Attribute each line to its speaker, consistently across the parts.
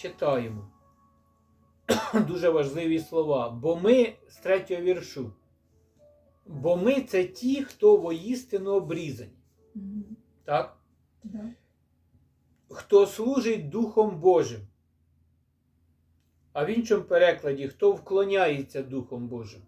Speaker 1: читаємо. Дуже важливі слова. Бо ми з третього віршу. Бо ми це ті, хто воїстину обрізані.
Speaker 2: Мгм.
Speaker 1: Так?
Speaker 2: Да.
Speaker 1: Хто служить Духом Божим. А в іншому перекладі, хто вклоняється Духом Божим.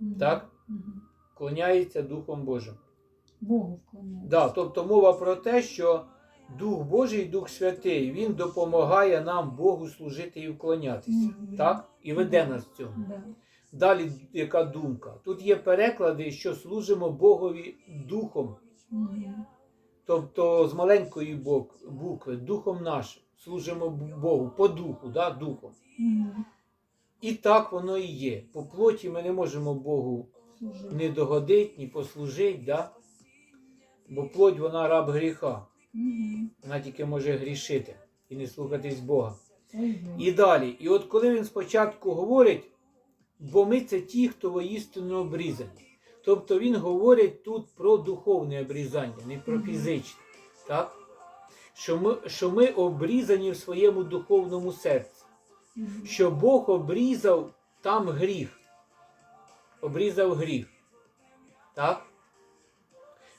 Speaker 2: Мгм.
Speaker 1: Так?
Speaker 2: Мгм.
Speaker 1: Вклоняється Духом Божим.
Speaker 2: Богу вклоняється.
Speaker 1: Да, тобто мова про те, що Дух Божий, Дух Святий, Він допомагає нам Богу служити і вклонятися.
Speaker 2: Мгм.
Speaker 1: Так? І веде нас в цьому.
Speaker 2: Да.
Speaker 1: Далі яка думка? Тут є переклади, що служимо Богові Духом,
Speaker 2: Мгм.
Speaker 1: тобто з маленької букви, Духом нашим. Служимо Богу по духу, да? Духом.
Speaker 2: Мгм.
Speaker 1: І так воно і є. По плоті ми не можемо Богу
Speaker 2: Служити.
Speaker 1: не догодити, ні послужити, да? бо плоть вона раб гріха.
Speaker 2: Мгм.
Speaker 1: Вона тільки може грішити і не слухатись Бога.
Speaker 2: Ой-ой.
Speaker 1: І далі. І от коли він спочатку говорить, бо ми це ті, хто воістину обрізані. Тобто він говорить тут про духовне обрізання, не про фізичне. Так? Що, ми, що ми обрізані в своєму духовному серці. Що Бог обрізав там гріх. Обрізав гріх. Так?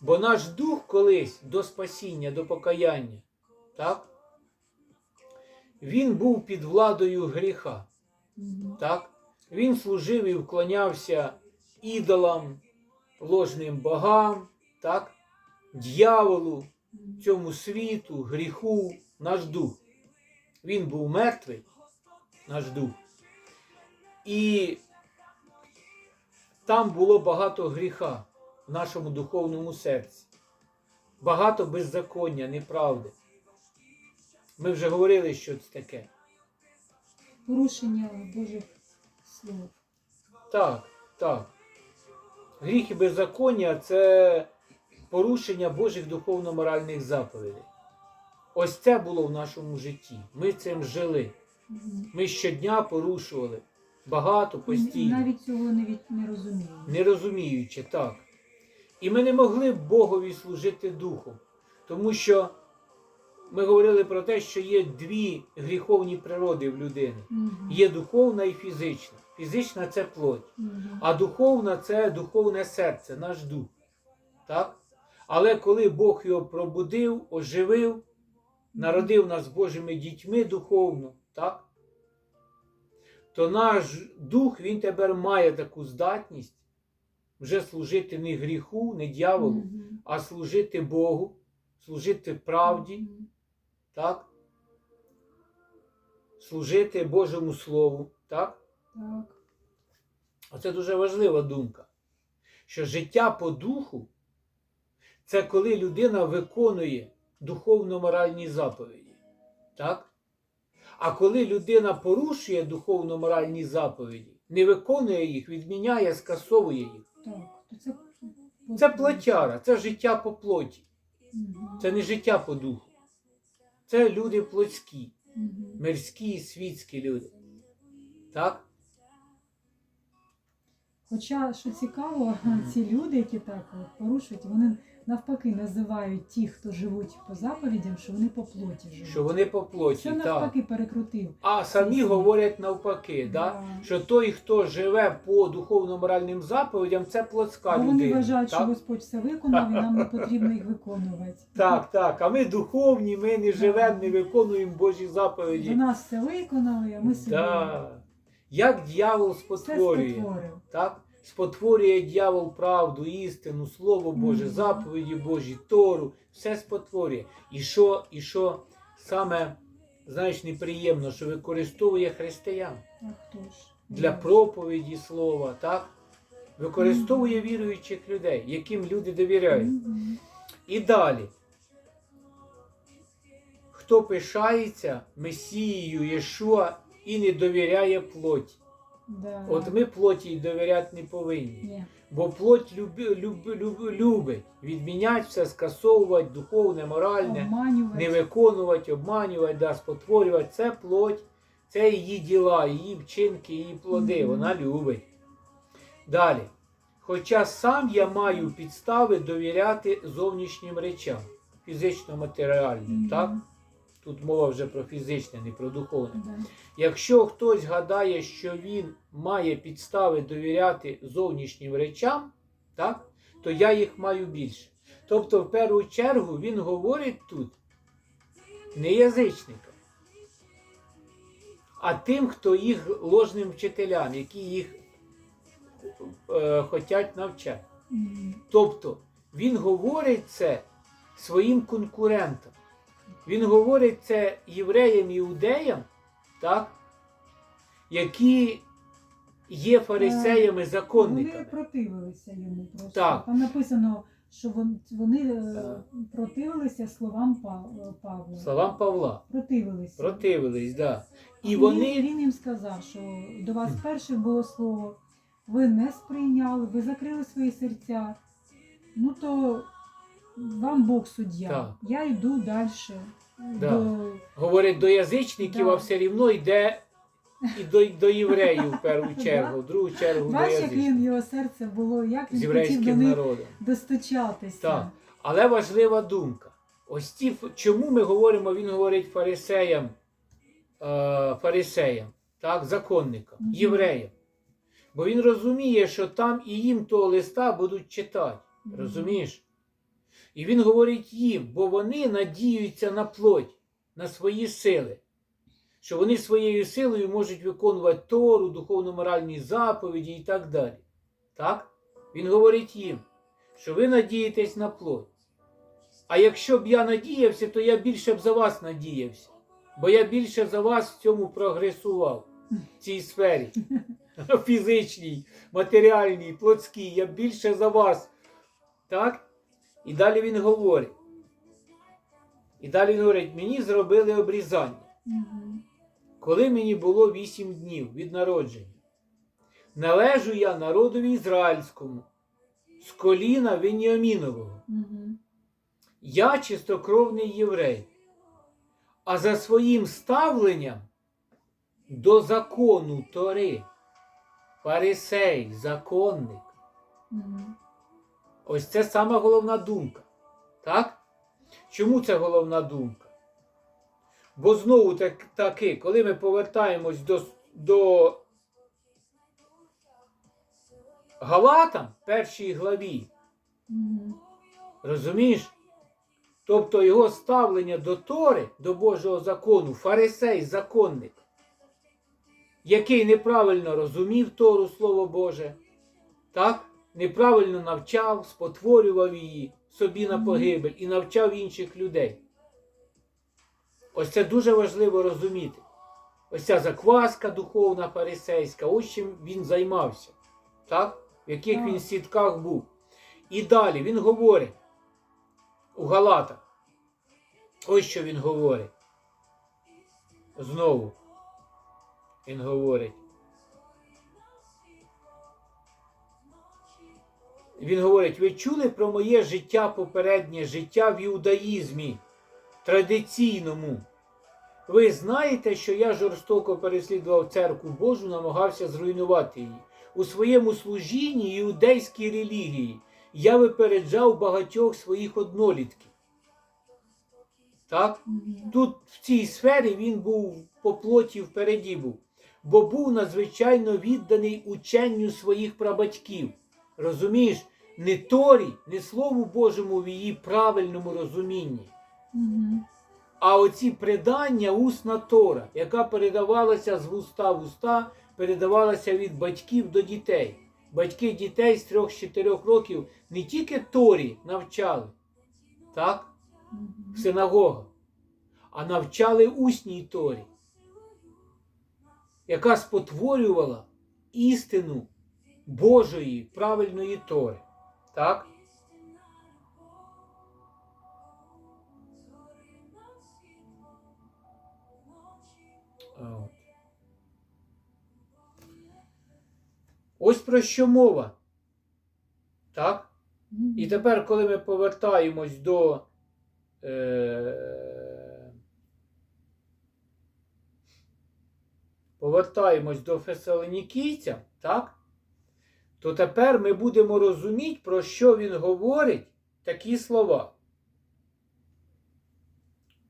Speaker 1: Бо наш дух колись до спасіння, до покаяння, так? Він був під владою гріха. Так? Він служив і вклонявся ідолам, ложним богам, так? дьяволу, цьому світу, гріху, наш дух. Він був мертвий, наш дух. І там було багато гріха в нашому духовному серці. Багато беззаконня, неправди. Ми вже говорили, що це таке.
Speaker 2: Порушення Божих слов.
Speaker 1: Так, так. Гріх і беззаконня це порушення Божих духовно-моральних заповідей. Ось це було в нашому житті. Ми цим жили. Ми щодня порушували багато постійно,
Speaker 2: Навіть цього не, від... не розумію.
Speaker 1: не розуміючи так. І ми не могли Богові служити духом, тому що ми говорили про те, що є дві гріховні природи в людини: є духовна і фізична. Фізична це плоть. А духовна це духовне серце, наш дух. Так? Але коли Бог його пробудив, оживив, народив нас Божими дітьми духовно, так? то наш дух, він тепер має таку здатність вже служити не гріху, не дьяволу,
Speaker 2: Мгм.
Speaker 1: а служити Богу, служити правді,
Speaker 2: Мгм.
Speaker 1: так? служити Божому Слову. Так?
Speaker 2: Так.
Speaker 1: Оце дуже важлива думка. Що життя по духу це коли людина виконує духовно-моральні заповіді. Так? А коли людина порушує духовно-моральні заповіді, не виконує їх, відміняє, скасовує їх.
Speaker 2: Так. То це...
Speaker 1: Це плотяра, це життя по плоті,
Speaker 2: Мгм.
Speaker 1: це не життя по духу. Це люди плотські,
Speaker 2: Мгм.
Speaker 1: мирські світські люди. Так?
Speaker 2: Хоча, що цікаво, ці люди, які так от порушують, вони навпаки називають ті, хто живуть по заповідям, що вони по плоті живуть.
Speaker 1: Що вони по плоті. Так.
Speaker 2: навпаки перекрутив.
Speaker 1: А самі говорять навпаки, да?
Speaker 2: Да.
Speaker 1: що той, хто живе по духовно-моральним заповідям, це плотська
Speaker 2: Бо
Speaker 1: людина.
Speaker 2: вони вважають, що? Господь все виконав і нам не потрібно їх виконувати.
Speaker 1: так, так. А ми духовні, ми не живемо, не виконуємо Божі заповіді.
Speaker 2: До нас все виконали, а ми собі
Speaker 1: Да. Як дьявол спотворює, так? Спотворює дьявол правду, істину, Слово Боже, заповіді Божі, Тору, все спотворює. І що, і що саме, знаєш, неприємно, що використовує християн. Для проповіді слова, так? Використовує віруючих людей, яким люди довіряють. І далі. Хто пишається Месією Єшуа і не довіряє плоті.
Speaker 2: Да.
Speaker 1: От ми плоті довіряти не повинні.
Speaker 2: Ні.
Speaker 1: Бо плоть люби, люби, люби, любить відміняти все, скасовувати духовне, моральне,
Speaker 2: Обманювати.
Speaker 1: не виконувати, обманювати, да, спотворювати. Це плоть, це її діла, її вчинки, її плоди.
Speaker 2: Мгм.
Speaker 1: Вона любить. Далі. Хоча сам я маю підстави довіряти зовнішнім речам, фізично-матеріальним.
Speaker 2: Мгм.
Speaker 1: Так? Тут мова вже про фізичне, не про духовне.
Speaker 2: Да.
Speaker 1: Якщо хтось гадає, що він має підстави довіряти зовнішнім речам, так, то я їх маю більше. Тобто, в першу чергу, він говорить тут не язичникам, а тим, хто їх ложним вчителям, які їх е, хочуть навчати.
Speaker 2: Мгм.
Speaker 1: Тобто він говорить це своїм конкурентам. Він говорить це євреям іудеям, так, які є фарисеями законниками.
Speaker 2: Вони противилися йому просто.
Speaker 1: Так.
Speaker 2: Там написано, що вони е,
Speaker 1: Так.
Speaker 2: противилися словам Павла.
Speaker 1: Словам Павла.
Speaker 2: Противилися.
Speaker 1: Противились, да. І
Speaker 2: І
Speaker 1: вони
Speaker 2: він їм сказав, що до вас перше було слово, ви не сприйняли, ви закрили свої серця. Ну то вам Бог суддя.
Speaker 1: Так.
Speaker 2: Я йду далі.
Speaker 1: Да.
Speaker 2: До...
Speaker 1: говорять до язичників,
Speaker 2: Да.
Speaker 1: а все рівно йде і до, до євреїв в першу чергу, в другу чергу
Speaker 2: Бачиш, як він його серце було, як він хотів до них
Speaker 1: народом.
Speaker 2: достучатися.
Speaker 1: Так. Але важлива думка. Ось ті, чому ми говоримо, він говорить фарисеям, е, фарисеям, так, законникам,
Speaker 2: Мгм.
Speaker 1: євреям. Бо він розуміє, що там і їм того листа будуть читати.
Speaker 2: Мгм.
Speaker 1: Розумієш? І він говорить їм, бо вони надіються на плоть, на свої сили, що вони своєю силою можуть виконувати Тору, духовно-моральні заповіді і так далі. Так? Він говорить їм, що ви надієтесь на плоть. А якщо б я надіявся, то я більше б за вас надіявся. Бо я більше за вас в цьому прогресував, в цій сфері. Фізичній, матеріальній, плотській. Я більше за вас. Так? І далі він говорить. І далі він говорить, мені зробили обрізання, коли мені було вісім днів від народження. Належу я народові ізраїльському, з коліна Веніамінового. Я чистокровний єврей, а за своїм ставленням до закону Тори, фарисей, законник. Ось це сама головна думка. Так? Чому це головна думка? Бо знову таки, коли ми повертаємось до, до Галатам, першій главі. Розумієш? Тобто його ставлення до Тори, до Божого закону, фарисей, законник, який неправильно розумів Тору, Слово Боже, так? Неправильно навчав, спотворював її собі на погибель і навчав інших людей. Ось це дуже важливо розуміти. Ось ця закваска духовна фарисейська, ось чим він займався, так? в яких він сітках був. І далі він говорить у Галатах. Ось що він говорить. Знову він говорить. Він говорить: ви чули про моє життя попереднє життя в іудаїзмі традиційному. Ви знаєте, що я жорстоко переслідував церкву Божу, намагався зруйнувати її. У своєму служінні іудейській релігії я випереджав багатьох своїх однолітків. Так? Тут в цій сфері він був по плоті впереді був, бо був надзвичайно відданий ученню своїх прабатьків. Розумієш, не Торі, не Слову Божому в її правильному розумінні, а оці предання усна Тора, яка передавалася з вуста в уста, передавалася від батьків до дітей. Батьки дітей з 3-4 років не тільки Торі навчали, так? В синагогах, а навчали усній Торі, яка спотворювала істину Божої правильної Тори. Так? От. Ось про що мова. Так? І тепер, коли ми повертаємось до е, повертаємось до Фесалонікійця, так? То тепер ми будемо розуміти, про що він говорить такі слова.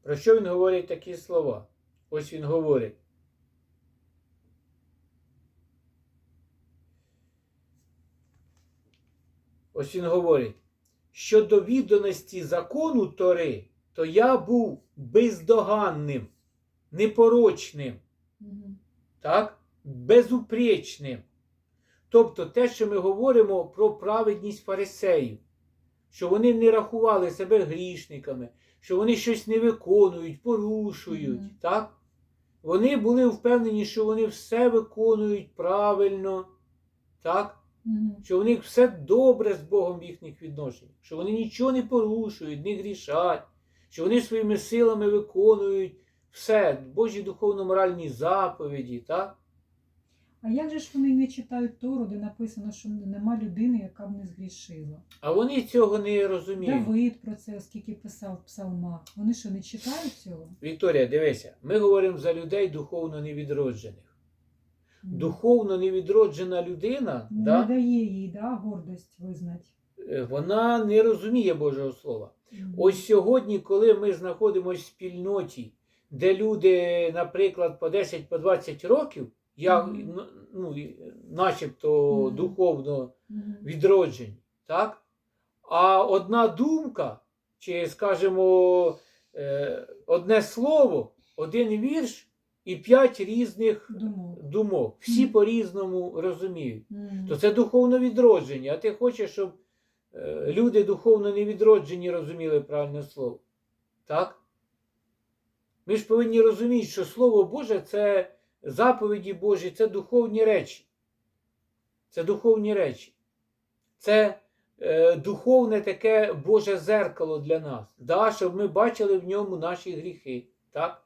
Speaker 1: Про що він говорить такі слова? Ось він говорить. Ось він говорить, щодо відданості закону Тори, то я був бездоганним, непорочним,
Speaker 2: Мгм.
Speaker 1: так? безупречним. Тобто те, що ми говоримо про праведність фарисеїв, що вони не рахували себе грішниками, що вони щось не виконують, порушують.
Speaker 2: Мгм.
Speaker 1: так? Вони були впевнені, що вони все виконують правильно, так?
Speaker 2: Мгм.
Speaker 1: що у них все добре з Богом в їхніх відношеннях, що вони нічого не порушують, не грішать, що вони своїми силами виконують все, Божі духовно-моральні заповіді, так?
Speaker 2: А як же ж вони не читають Тору, де написано, що нема людини, яка б не згрішила?
Speaker 1: А вони цього не розуміють.
Speaker 2: Давид про це, оскільки писав в псалмах. Вони що, не читають цього?
Speaker 1: Вікторія, дивися, ми говоримо за людей духовно невідроджених. Духовно невідроджена людина,
Speaker 2: Не
Speaker 1: да,
Speaker 2: дає їй да, гордость визнати.
Speaker 1: е, вона не розуміє Божого Слова. Ось сьогодні, коли ми знаходимося в спільноті, де люди, наприклад, по 10-20 років, я, ну, начебто духовно
Speaker 2: Мгм.
Speaker 1: відроджені, так? А одна думка, чи, скажімо, е, одне слово, один вірш і п'ять різних
Speaker 2: Думок.
Speaker 1: думок. Всі
Speaker 2: Мгм.
Speaker 1: по-різному розуміють.
Speaker 2: Мгм.
Speaker 1: То це духовно відродження. А ти хочеш, щоб е, люди духовно невідроджені розуміли правильне слово. Так? Ми ж повинні розуміти, що Слово Боже це заповіді Божі, це духовні речі. Це духовні речі. Це е, духовне таке Боже зеркало для нас, да, щоб ми бачили в ньому наші гріхи. Так?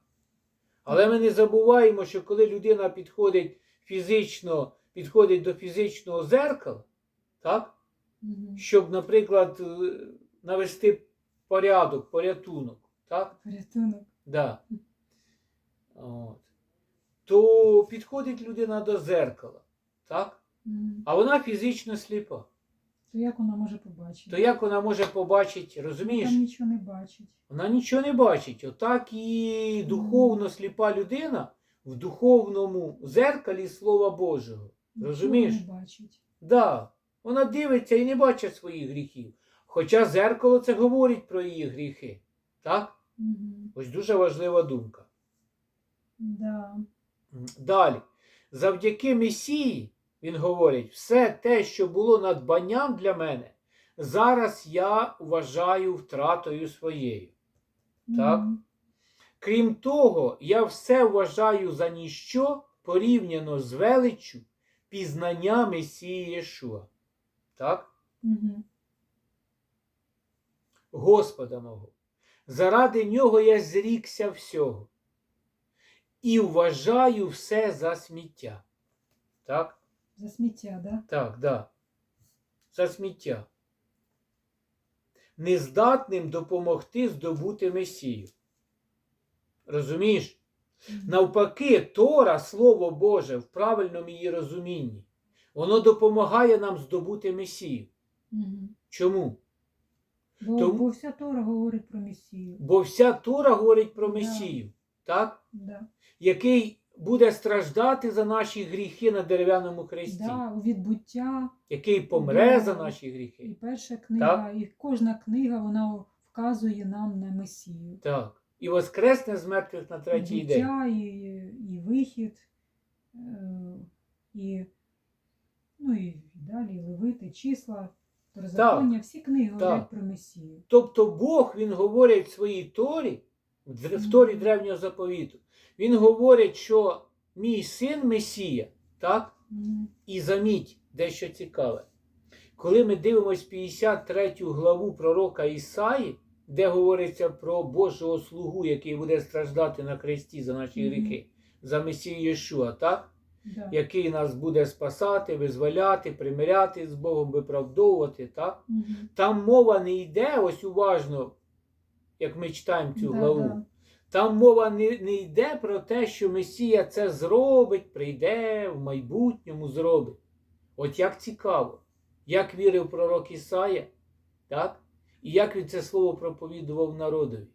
Speaker 1: Але ми не забуваємо, що коли людина підходить фізично, підходить до фізичного зеркала, так? Щоб, наприклад, е, навести порядок, порятунок, так?
Speaker 2: Порятунок.
Speaker 1: Да. От. То підходить людина до зеркала, так?
Speaker 2: Мгм.
Speaker 1: а вона фізично сліпа.
Speaker 2: То як вона може побачити?
Speaker 1: То як вона може побачити, розумієш?
Speaker 2: Там нічого не бачить.
Speaker 1: Вона нічого не бачить. Отак і духовно сліпа людина в духовному зеркалі Слова Божого.
Speaker 2: Нічого
Speaker 1: Розумієш?
Speaker 2: не бачить.
Speaker 1: Да, вона дивиться і не бачить своїх гріхів. Хоча зеркало це говорить про її гріхи. Так?
Speaker 2: Мгм.
Speaker 1: Ось дуже важлива думка.
Speaker 2: Да.
Speaker 1: Далі. Завдяки Месії, він говорить, все те, що було надбанням для мене, зараз я вважаю втратою своєю. Так.
Speaker 2: Мгм.
Speaker 1: Крім того, я все вважаю за ніщо порівняно з величчю пізнання Месії Єшуа. Так?
Speaker 2: Мгм.
Speaker 1: Господа мого. Заради нього я зрікся всього і вважаю все за сміття. Так?
Speaker 2: За сміття, да?
Speaker 1: Так, да. За сміття. Нездатним допомогти здобути Месію. Розумієш? Навпаки, Тора, Слово Боже, в правильному її розумінні, воно допомагає нам здобути Месію.
Speaker 2: Мгм.
Speaker 1: Чому?
Speaker 2: Бо,
Speaker 1: Тому-
Speaker 2: бо вся Тора говорить про Месію.
Speaker 1: Бо вся Тора говорить про
Speaker 2: Да.
Speaker 1: Месію, так?
Speaker 2: Да.
Speaker 1: який буде страждати за наші гріхи на дерев'яному хресті,
Speaker 2: Да, відбуття
Speaker 1: який помре
Speaker 2: Да.
Speaker 1: за наші гріхи.
Speaker 2: і перша книга, і кожна книга вона вказує нам на Месію.
Speaker 1: Так. І воскресне з мертвих на третій день.
Speaker 2: Буття, і, і вихід, е, і, ну, і далі, Левити, числа, Второзаконня, всі книги говорять про Месію.
Speaker 1: Тобто Бог, він говорить в своїй Торі, в Торі древнього заповіту, він говорить, що мій син Месія, так? І заміть дещо цікаве. Коли ми дивимося 53 главу пророка Ісаї, де говориться про Божого слугу, який буде страждати на хресті за наші гріхи, за Месію Єшуа, так?
Speaker 2: Да.
Speaker 1: який нас буде спасати, визволяти, примиряти з Богом, виправдовувати. Так?
Speaker 2: Мгм.
Speaker 1: Там мова не йде, ось уважно, як ми читаємо цю
Speaker 2: Да,
Speaker 1: главу.
Speaker 2: да.
Speaker 1: Там мова не, не йде про те, що Месія це зробить, прийде, в майбутньому зробить. От як цікаво, як вірив пророк Ісая, так? і як він це слово проповідував народові.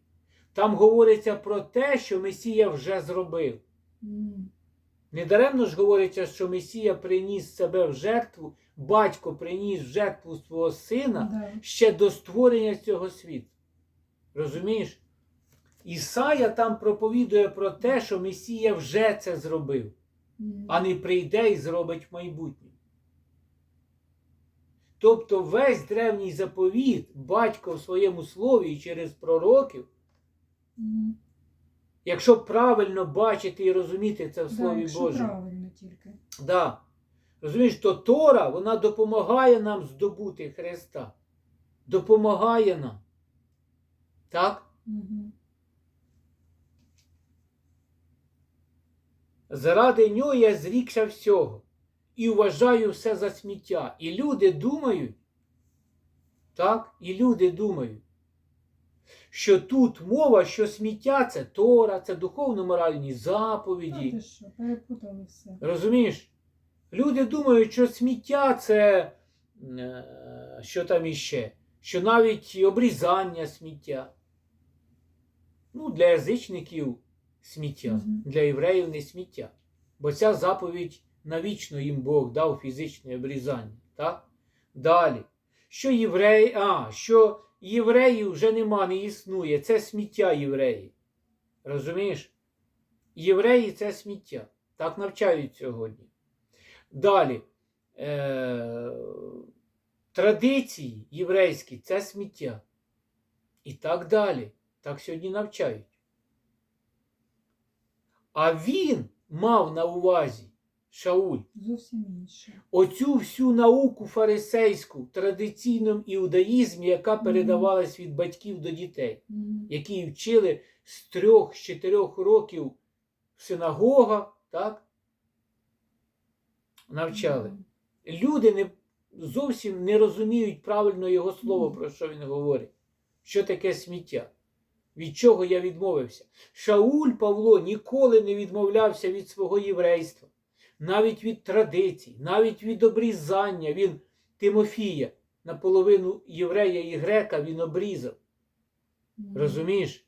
Speaker 1: Там говориться про те, що Месія вже зробив.
Speaker 2: М.
Speaker 1: Недаремно ж говориться, що Месія приніс себе в жертву, батько приніс в жертву свого сина
Speaker 2: Да.
Speaker 1: ще до створення цього світу. Розумієш? Ісая там проповідує про те, що Месія вже це зробив, а не прийде і зробить в майбутньому. Тобто весь древній заповіт, батько в своєму слові і через пророків, якщо правильно бачити і розуміти це в Слові
Speaker 2: якщо
Speaker 1: Божому,
Speaker 2: правильно тільки.
Speaker 1: Да. Розумієш, то Тора, вона допомагає нам здобути Христа. Допомагає нам. Так?
Speaker 2: Мгм.
Speaker 1: Заради нього я зрікся всього і вважаю все за сміття. І люди думають, так? І люди думають, що тут мова, що сміття це Тора, це духовно-моральні
Speaker 2: Та
Speaker 1: заповіді.
Speaker 2: ти що, перепутали все.
Speaker 1: Розумієш? Люди думають, що сміття це е, що там іще, що навіть обрізання сміття. Ну, для язичників сміття,
Speaker 2: Мгм.
Speaker 1: для євреїв не сміття. Бо ця заповідь навічно їм Бог дав фізичне обрізання. Так? Далі. Що євреї, а, що євреїв вже нема, не існує. Це сміття євреїв. Розумієш? Євреї це сміття. Так навчають сьогодні. Далі. Е, традиції єврейські це сміття. І так далі. Так сьогодні навчають. А він мав на увазі, Шауль,
Speaker 2: Зовсім інше.
Speaker 1: оцю всю науку фарисейську традиційному іудаїзмі, яка передавалась від батьків до дітей які вчили з трьох з чотирьох років в синагогах, так? Навчали. Люди не, зовсім не розуміють правильно його слово, про що він говорить. Що таке сміття? Від чого я відмовився? Шауль Павло ніколи не відмовлявся від свого єврейства, навіть від традицій, навіть від обрізання. Він Тимофія, наполовину єврея і грека, він обрізав. Розумієш?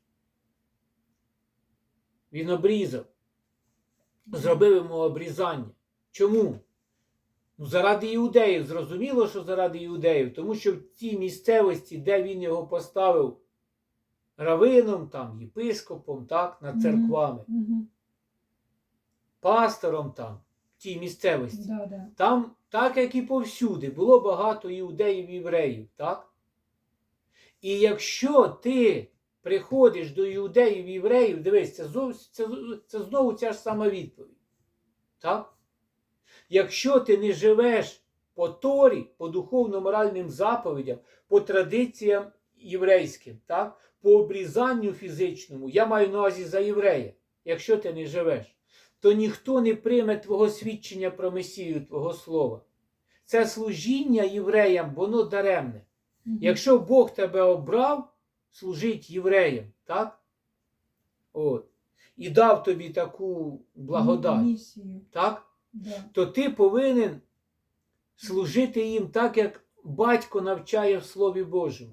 Speaker 1: Він обрізав, зробив йому обрізання. Чому? Ну, заради іудеїв. Зрозуміло, що заради іудеїв, тому що в тій місцевості, де він його поставив равином, там, єпископом, так, над церквами,
Speaker 2: Мгм.
Speaker 1: пастором там, в тій місцевості.
Speaker 2: Да, да.
Speaker 1: Там, так як і повсюди, було багато іудеїв і євреїв, так? І якщо ти приходиш до іудеїв і євреїв, дивись, це, зовсім, це, це знову ця ж сама відповідь. Так? Якщо ти не живеш по Торі, по духовно-моральним заповідям, по традиціям єврейським, так? по обрізанню фізичному, я маю на увазі за єврея, якщо ти не живеш, то ніхто не прийме твого свідчення про Месію, твого слова. Це служіння євреям, воно даремне.
Speaker 2: Мгм.
Speaker 1: Якщо Бог тебе обрав, служить євреям, так? От. І дав тобі таку благодать,
Speaker 2: Місію.
Speaker 1: так?
Speaker 2: Да.
Speaker 1: то ти повинен служити їм так, як батько навчає в Слові Божому.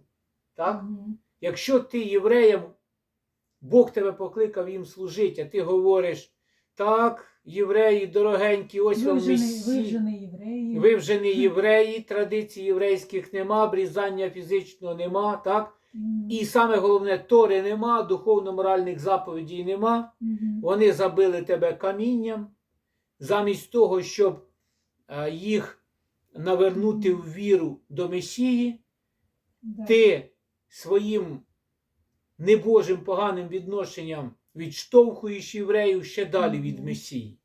Speaker 1: Так?
Speaker 2: Мгм.
Speaker 1: Якщо ти євреям, Бог тебе покликав їм служити, а ти говориш, так, євреї дорогенькі, ось
Speaker 2: Ви
Speaker 1: вам
Speaker 2: вже, не, ви вже не євреї.
Speaker 1: Ви вже не євреї, традицій єврейських нема, обрізання фізичного нема, так? І саме головне, Тори нема, духовно-моральних заповідей нема.
Speaker 2: Мгм.
Speaker 1: Вони забили тебе камінням, замість того, щоб е, їх навернути в віру до Месії,
Speaker 2: Да.
Speaker 1: ти своїм небожим поганим відношенням відштовхуєш євреїв ще далі від. Месії.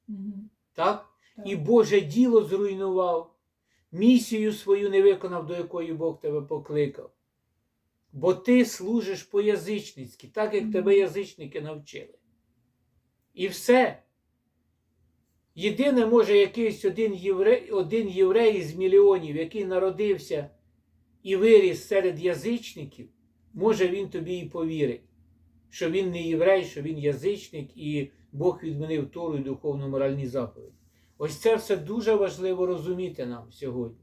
Speaker 1: Так. І Боже діло зруйнував, місію свою не виконав, до якої Бог тебе покликав. Бо ти служиш по-язичницьки, так як тебе язичники навчили. І все. Єдине, може, якийсь один єврей, один єврей з мільйонів, який народився і виріс серед язичників, може він тобі і повірить, що він не єврей, що він язичник, і Бог відмінив Тору і духовно-моральні заповіді. Ось це все дуже важливо розуміти нам сьогодні.